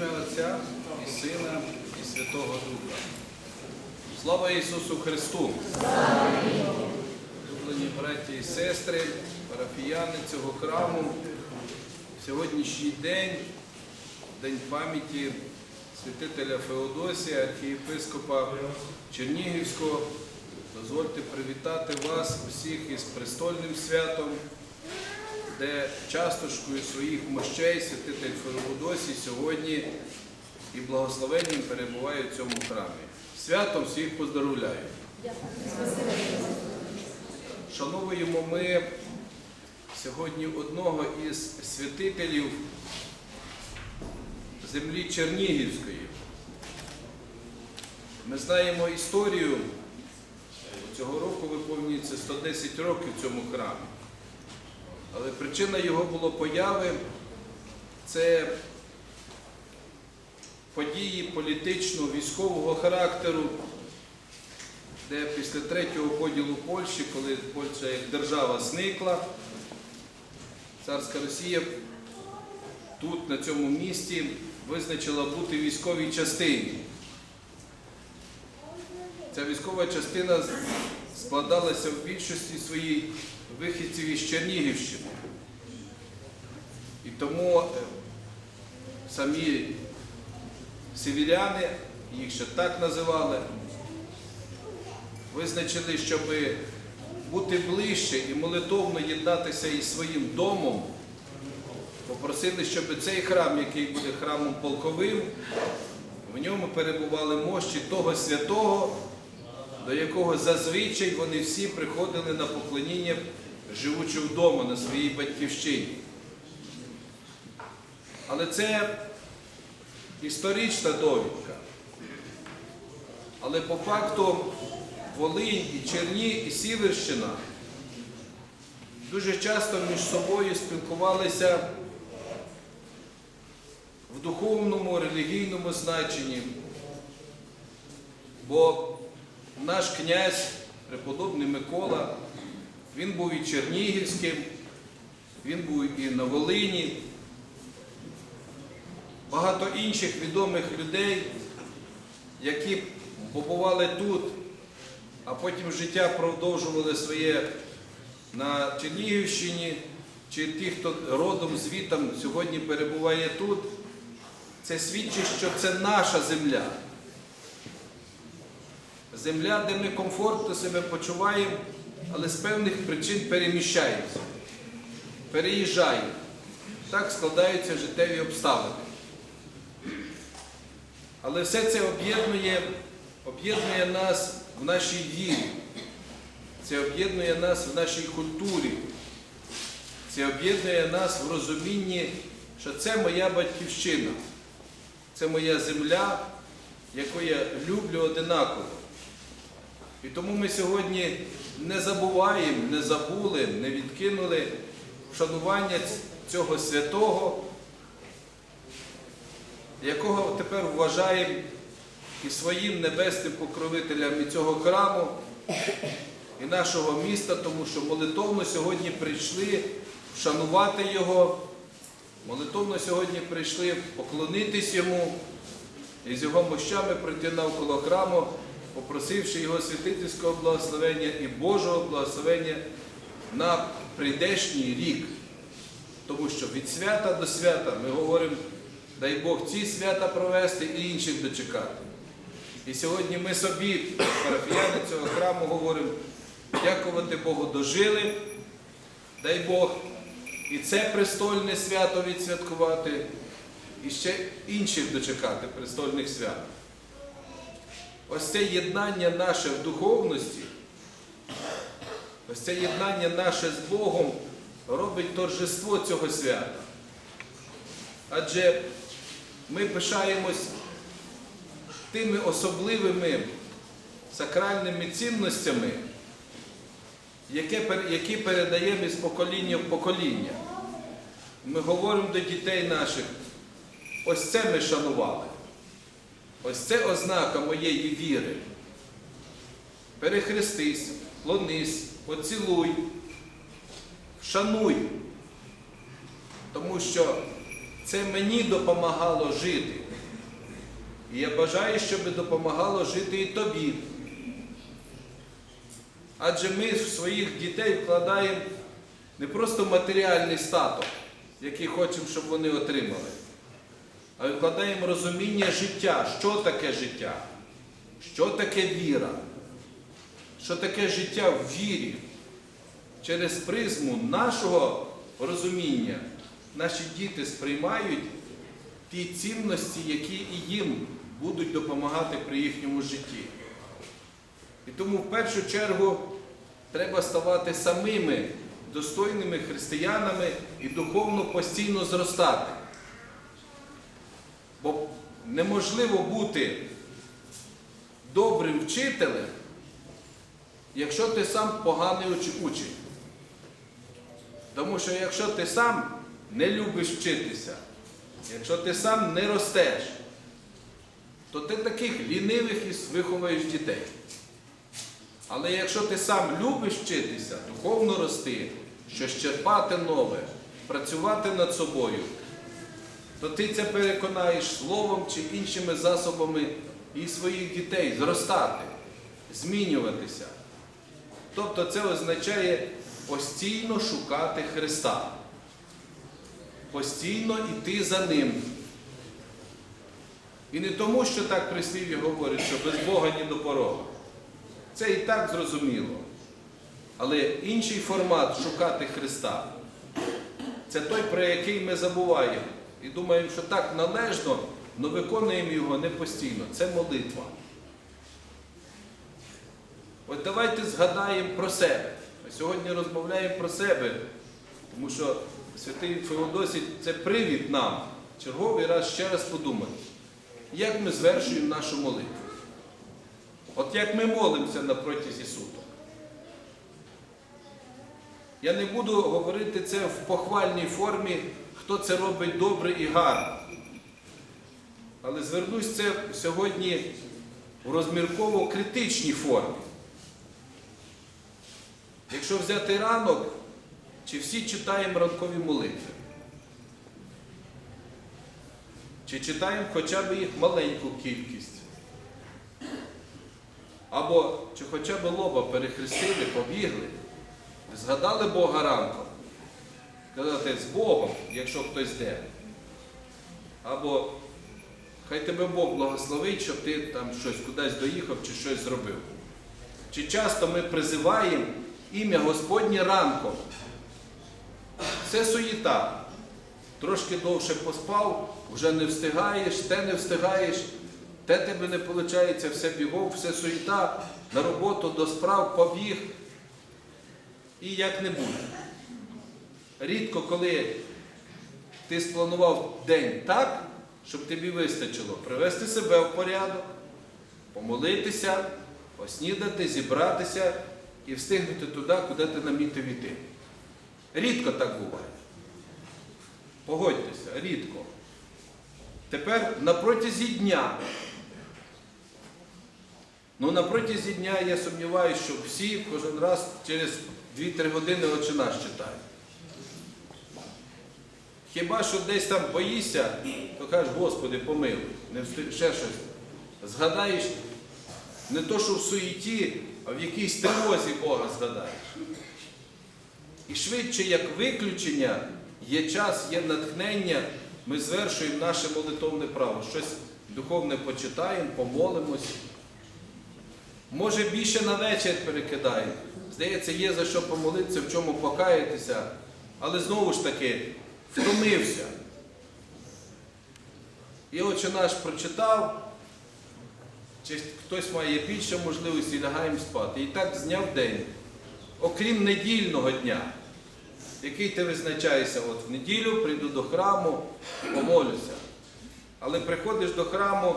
ім'я Отця і Сина, і Святого Духа. Слава Ісусу Христу! Улюблені браті і сестри, парафіяни цього храму. Сьогоднішній день, День пам'яті святителя Феодосія, архієпископа Чернігівського. Дозвольте привітати вас усіх із престольним святом, де часточкою своїх мощей святитель Феодосій сьогодні і благословенням перебуває в цьому храмі. Святом всіх поздоровляю. Шановуємо ми сьогодні одного із святителів землі Чернігівської. Ми знаємо історію. Цього року виповнюється 110 років цьому храмі. Але причина його було появи це події політично-військового характеру, де після третього поділу Польщі, коли Польща як держава зникла, царська Росія тут, на цьому місці, визначила бути військовій частині. Ця військова частина складалася в більшості своїй вихідців із Чернігівщини. І тому е, самі сивіряни, їх ще так називали, визначили, щоб бути ближче і молитовно єднатися із своїм домом, попросили, щоб цей храм, який буде храмом полковим, в ньому перебували мощі того святого, до якого зазвичай вони всі приходили на поклоніння, живучи вдома на своїй батьківщині. Але це історична довідка. Але по факту Волинь і Черні, і Сіверщина дуже часто між собою спілкувалися в духовному, релігійному значенні. Бо наш князь, преподобний Микола, він був і Чернігівським, він був і на Волині. Багато інших відомих людей, які побували тут, а потім життя продовжували своє на Чернігівщині, чи ті, хто родом звітом сьогодні перебуває тут, це свідчить, що це наша земля. Земля, де ми комфортно себе почуваємо, але з певних причин переміщаємося, переїжджаємо. Так складаються життєві обставини. Але все це об'єднує, об'єднує нас в нашій вірі. Це об'єднує нас в нашій культурі. Це об'єднує нас в розумінні, що це моя батьківщина, це моя земля, яку я люблю одинаково. І тому ми сьогодні не забуваємо, не забули, не відкинули вшанування цього святого, якого тепер вважаємо і своїм небесним покровителям і цього храму, і нашого міста, тому що молитовно сьогодні прийшли вшанувати Його, молитовно сьогодні прийшли поклонитись Йому і з його мощами прийти навколо храму, попросивши Його святительського благословення і Божого благословення на прийдешній рік. Тому що від свята до свята ми говоримо, дай Бог ці свята провести і інших дочекати. І сьогодні ми собі, парафіяни цього храму, говоримо, дякувати Богу дожили, дай Бог і це престольне свято відсвяткувати, і ще інших дочекати престольних свят. Ось це єднання наше в духовності, ось це єднання наше з Богом робить торжество цього свята. Адже ми пишаємось тими особливими сакральними цінностями, які передаємо із покоління в покоління. Ми говоримо до дітей наших, ось це ми шанували. Ось це ознака моєї віри. Перехрестись, клонись, поцілуй, шануй. Тому що це мені допомагало жити. І я бажаю, щоб допомагало жити і тобі. Адже ми в своїх дітей вкладаємо не просто матеріальний статок, який хочемо, щоб вони отримали, а вкладаємо розуміння життя, що таке життя, що таке віра, що таке життя в вірі. Через призму нашого розуміння наші діти сприймають ті цінності, які і їм будуть допомагати при їхньому житті. І тому в першу чергу треба ставати самими достойними християнами і духовно постійно зростати. Бо неможливо бути добрим вчителем, якщо ти сам поганий уч- учень. Тому що якщо ти сам не любиш вчитися, якщо ти сам не ростеш, то ти таких лінивих і виховуєш дітей. Але якщо ти сам любиш вчитися, духовно рости, щось черпати нове, працювати над собою, то ти це переконаєш словом чи іншими засобами і своїх дітей зростати, змінюватися. Тобто це означає постійно шукати Христа, постійно йти за Ним. І не тому, що так прислів'я говорить, що без Бога ні до порога. Це і так зрозуміло. Але інший формат шукати Христа це той, про який ми забуваємо. І думаємо, що так належно, але виконуємо його не постійно. Це молитва. От давайте згадаємо про себе. Ми сьогодні розмовляємо про себе, тому що святий Феодосій це привід нам черговий раз ще раз подумати, як ми звершуємо нашу молитву. От як ми молимося на протязі суток. Я не буду говорити це в похвальній формі, хто це робить добре і гарно. Але звернусь це сьогодні у розмірково критичній формі. Якщо взяти ранок, чи всі читаємо ранкові молитви? Чи читаємо хоча б їх маленьку кількість? Або чи хоча б лоба перехрестили, побігли, згадали Бога ранком, казати з Богом, якщо хтось де. Або хай тебе Бог благословить, щоб ти там щось кудись доїхав чи щось зробив. Чи часто ми призиваємо ім'я Господнє ранком? Це суєта. Трошки довше поспав, вже не встигаєш, те не встигаєш, те тебе не виходить, все бігом, все суєта, на роботу, до справ, побіг. І як не буде. Рідко, коли ти спланував день так, щоб тобі вистачило привести себе в порядок, помолитися, поснідати, зібратися і встигнути туди, куди ти намітив іти. Рідко так буває. Погодьтеся, рідко. Тепер на протязі дня. Ну, на протязі дня я сумніваюся, що всі кожен раз через 2-3 години очі наш читають. Хіба що десь там боїшся, то кажеш, Господи, помилуй, не встиг, ще щось. Згадаєш не то, що в суєті, а в якійсь тривозі Бога згадаєш. І швидше, як виключення, є час, є натхнення, ми звершуємо наше молитовне право. Щось духовне почитаємо, помолимось. Може більше на вечір перекидаємо. Здається, є за що помолитися, в чому покаятися, але знову ж таки втомився. І отче наш прочитав, чи хтось має більше можливості, лягаємо спати. І так зняв день. Окрім недільного дня, який ти визначаєшся, от в неділю прийду до храму, помолюся. Але приходиш до храму,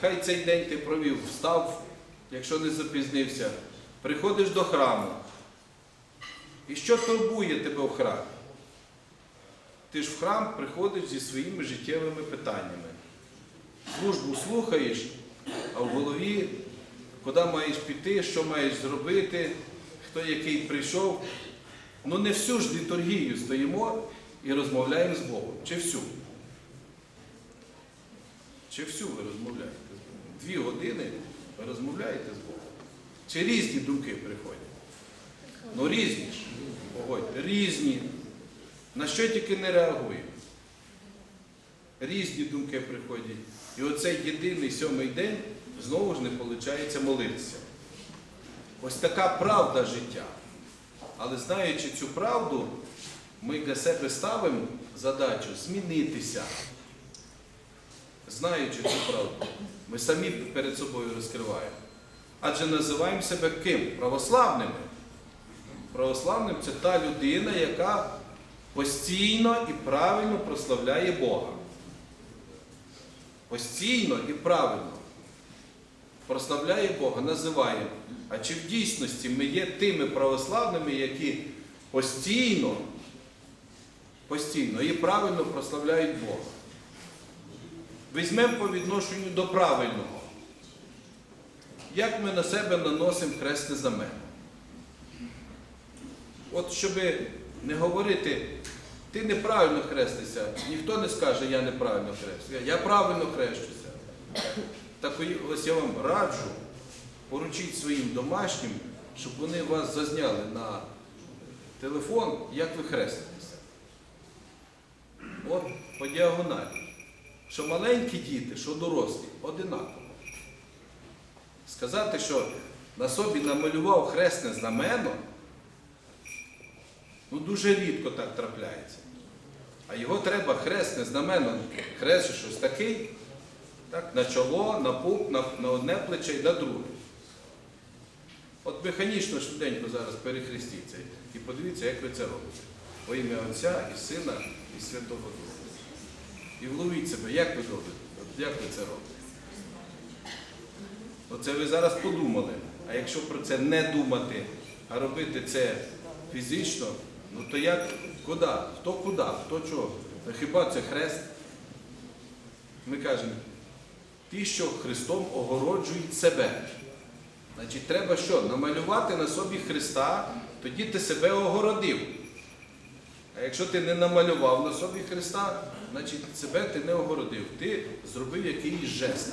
хай цей день ти провів, встав, якщо не запізнився, приходиш до храму. І що турбує тебе в храмі? Ти ж в храм приходиш зі своїми життєвими питаннями. Службу слухаєш, а в голові, куди маєш піти, що маєш зробити, хто який прийшов. Ну не всю ж літургію стоїмо і розмовляємо з Богом. Чи всю? Чи всю ви розмовляєте з Богом? Дві години ви розмовляєте з Богом? Чи різні думки приходять? Ну різні ж. Погодьте, різні. На що тільки не реагуємо. Різні думки приходять. І оцей єдиний сьомий день знову ж не виходить молитися. Ось така правда життя. Але знаючи цю правду, ми для себе ставимо задачу змінитися. Знаючи цю правду, ми самі перед собою розкриваємо. Адже називаємо себе ким? Православними. Православним це та людина, яка постійно і правильно прославляє Бога. Постійно і правильно прославляє Бога, називає. А чи в дійсності ми є тими православними, які постійно, постійно і правильно прославляють Бога? Візьмемо по відношенню до правильного. Як ми на себе наносимо хресне знамено? От щоб не говорити, ти неправильно хрестишся, ніхто не скаже, я неправильно хрестюся, я правильно хрещуся. Так ось я вам раджу, поручіть своїм домашнім, щоб вони вас зазняли на телефон, як ви хреститеся. От по діагоналі. Що маленькі діти, що дорослі, одинаково. Сказати, що на собі намалював хресне знамено, ну дуже рідко так трапляється. А його треба хресне знамено, хрест щось такий, так, на чоло, на пуп, на, на одне плече і на друге. От механічно швиденько зараз перехрестіться і подивіться, як ви це робите. Во ім'я Отця і Сина, і Святого Духа. І вловіть себе, як ви робите, як ви це робите. Оце ви зараз подумали. А якщо про це не думати, а робити це фізично, ну то як, куди? Хто куди, хто чого? Хіба це хрест? Ми кажемо, ті, що Христом огороджують себе. Значить, треба що? Намалювати на собі Христа, тоді ти себе огородив. А якщо ти не намалював на собі Христа, значить себе ти не огородив. Ти зробив якийсь жест.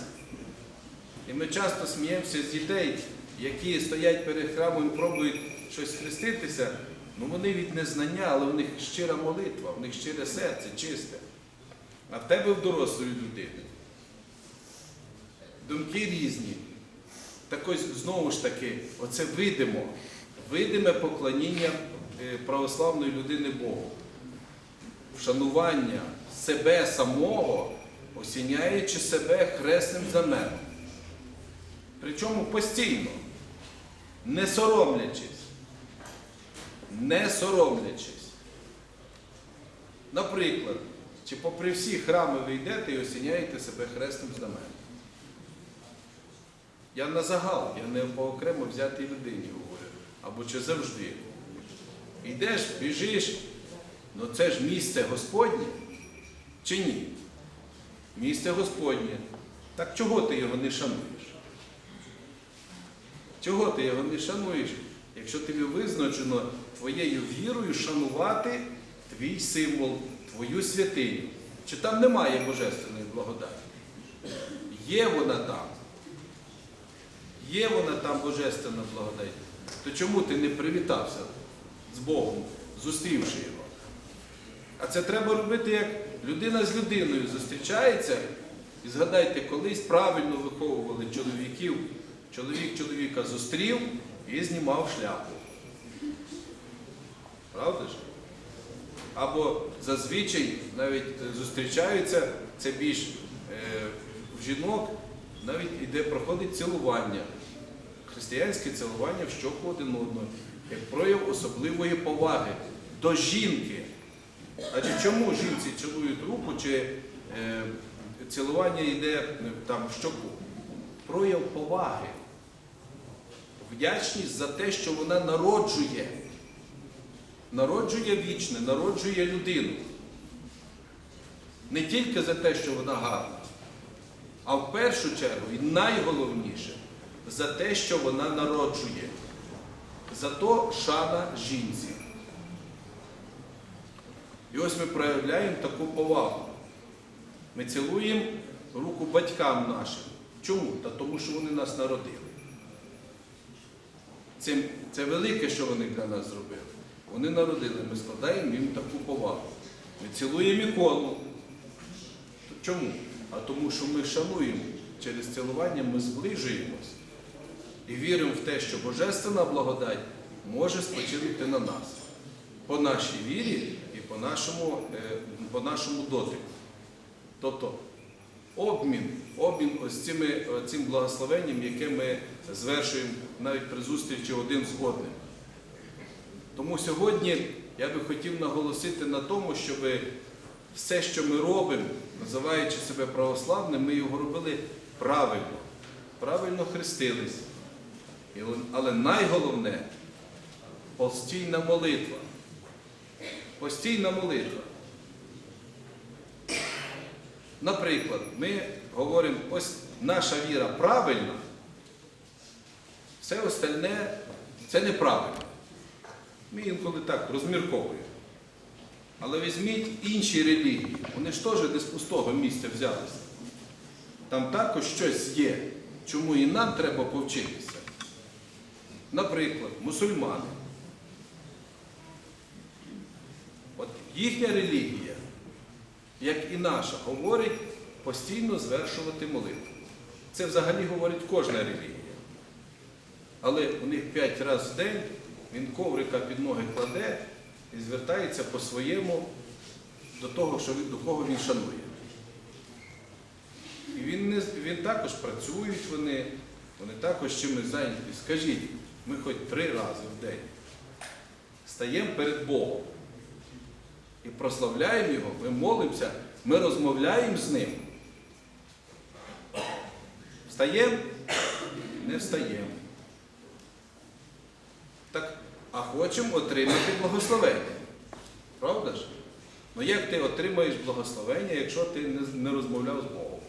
І ми часто сміємося з дітей, які стоять перед храмом і пробують щось хреститися, ну вони від незнання, але в них щира молитва, в них щире серце, чисте. А в тебе в дорослої людини. Думки різні. Так ось знову ж таки, оце видимо, видиме поклоніння е, православної людини Богу. Вшанування себе самого, осіняючи себе хресним знаменом. Причому постійно, не соромлячись. Не соромлячись. Наприклад, чи попри всі храми ви йдете і осіняєте себе хресним знаменом. Я на загал, я не по окремо взятій людині говорю. Або чи завжди. Йдеш, біжиш, ну це ж місце Господнє чи ні? Місце Господнє. Так чого ти його не шануєш? Чого ти його не шануєш, якщо тобі визначено твоєю вірою шанувати твій символ, твою святиню? Чи там немає божественної благодаті? Є вона там. Є вона там божественна благодать. То чому ти не привітався з Богом, зустрівши його? А це треба робити, як людина з людиною зустрічається. І згадайте, колись правильно виховували чоловіків. Чоловік чоловіка зустрів і знімав шляпу. Правда ж? Або зазвичай навіть зустрічаються, це більш е, в жінок, навіть іде проходить цілування. Християнське цілування в щоку один одного, як прояв особливої поваги до жінки. Адже чому жінці цілують руку, чи е, цілування йде е, там в щоку? Прояв поваги. Вдячність за те, що вона народжує. Народжує вічне, народжує людину. Не тільки за те, що вона гарна, а в першу чергу і найголовніше за те, що вона народжує. За то шана жінці. І ось ми проявляємо таку повагу. Ми цілуємо руку батькам нашим. Чому? Та тому, що вони нас народили. Це, це велике, що вони для нас зробили. Вони народили, ми складаємо їм таку повагу. Ми цілуємо ікону. Чому? А тому, що ми шануємо через цілування, ми зближуємось і віримо в те, що Божественна благодать може спочинити на нас по нашій вірі і по нашому, е, по нашому дотику. Тобто обмін, обмін ось цими, цим благословенням, яке ми звершуємо навіть при зустрічі один з одним. Тому сьогодні я би хотів наголосити на тому, щоб все, що ми робимо, називаючи себе православним, ми його робили правильно, правильно хрестились. Але найголовне постійна молитва. Постійна молитва. Наприклад, ми говоримо, ось наша віра правильна, все остальне це неправильно. Ми інколи так розмірковуємо. Але візьміть інші релігії, вони ж теж з пустого місця взялися. Там також щось є, чому і нам треба повчитися. Наприклад, мусульмани. От їхня релігія, як і наша, говорить постійно звершувати молитву. Це взагалі говорить кожна релігія. Але у них п'ять разів в день він коврика під ноги кладе і звертається по-своєму до того, що до кого він шанує. І він, не, він також працюють вони, вони також чимось зайняті. Скажіть, ми хоч три рази в день стаємо перед Богом і прославляємо Його, ми молимося, ми розмовляємо з Ним. Встаємо? Не встаємо. Так, а хочемо отримати благословення. Правда ж? Ну як ти отримаєш благословення, якщо ти не, розмовляв з Богом?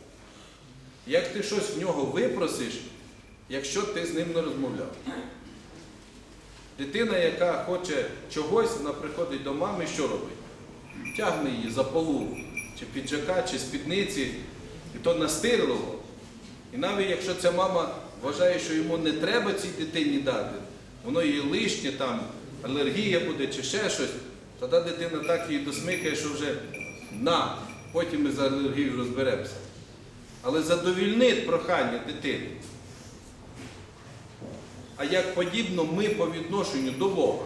Як ти щось в нього випросиш, якщо ти з ним не розмовляв? Дитина, яка хоче чогось, вона приходить до мами, що робить? Тягне її за полу, чи піджака, чи спідниці, і то настирливо. І навіть якщо ця мама вважає, що йому не треба цій дитині дати, воно їй лишнє, там алергія буде чи ще щось, тоді дитина так її досмикає, що вже на, потім ми за алергію розберемося. Але задовільнить прохання дитини. А як подібно ми по відношенню до Бога.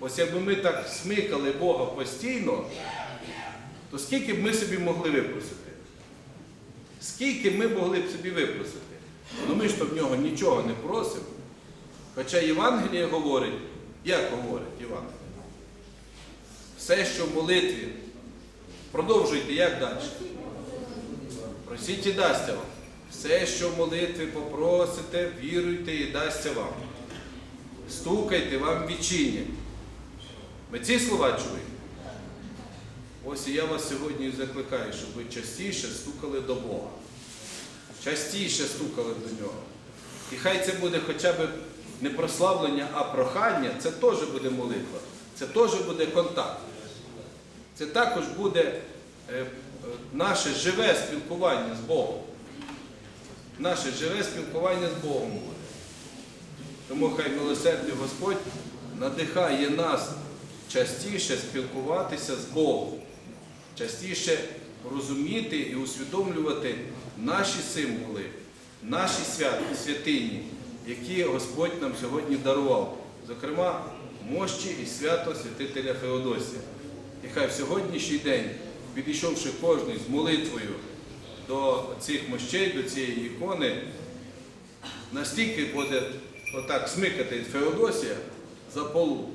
Ось якби ми так смикали Бога постійно, то скільки б ми собі могли випросити? Скільки ми могли б собі випросити? Ну ми ж то в нього нічого не просимо. Хоча Євангеліє говорить, як говорить Євангеліє? Все, що в молитві, продовжуйте, як далі? Просіть і дасться вам. Все, що в молитві попросите, віруйте і дасться вам. Стукайте, вам відчинять. Ми ці слова чуємо. Ось і я вас сьогодні закликаю, щоб ви частіше стукали до Бога. Частіше стукали до нього. І хай це буде хоча б не прославлення, а прохання, це теж буде молитва, це теж буде контакт. Це також буде е, е, наше живе спілкування з Богом. Наше живе спілкування з Богом буде. Тому хай милосердний Господь надихає нас частіше спілкуватися з Богом, частіше розуміти і усвідомлювати наші символи, наші святи, святині, які Господь нам сьогодні дарував. Зокрема, мощі і свято святителя Феодосія. І хай в сьогоднішній день, підійшовши кожний з молитвою до цих мощей, до цієї ікони, настільки буде отак смикати Феодосія за полу,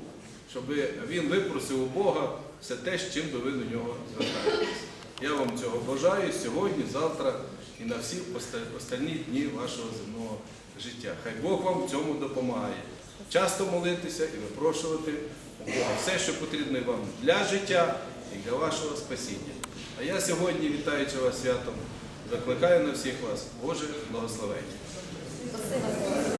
щоб він випросив у Бога все те, з чим би ви до нього звертаєтесь. Я вам цього бажаю сьогодні, завтра і на всі оста- остальні дні вашого земного життя. Хай Бог вам в цьому допомагає. Часто молитися і випрошувати у Бога все, що потрібно вам для життя і для вашого спасіння. А я сьогодні, вітаючи вас святом, закликаю на всіх вас Боже благословення.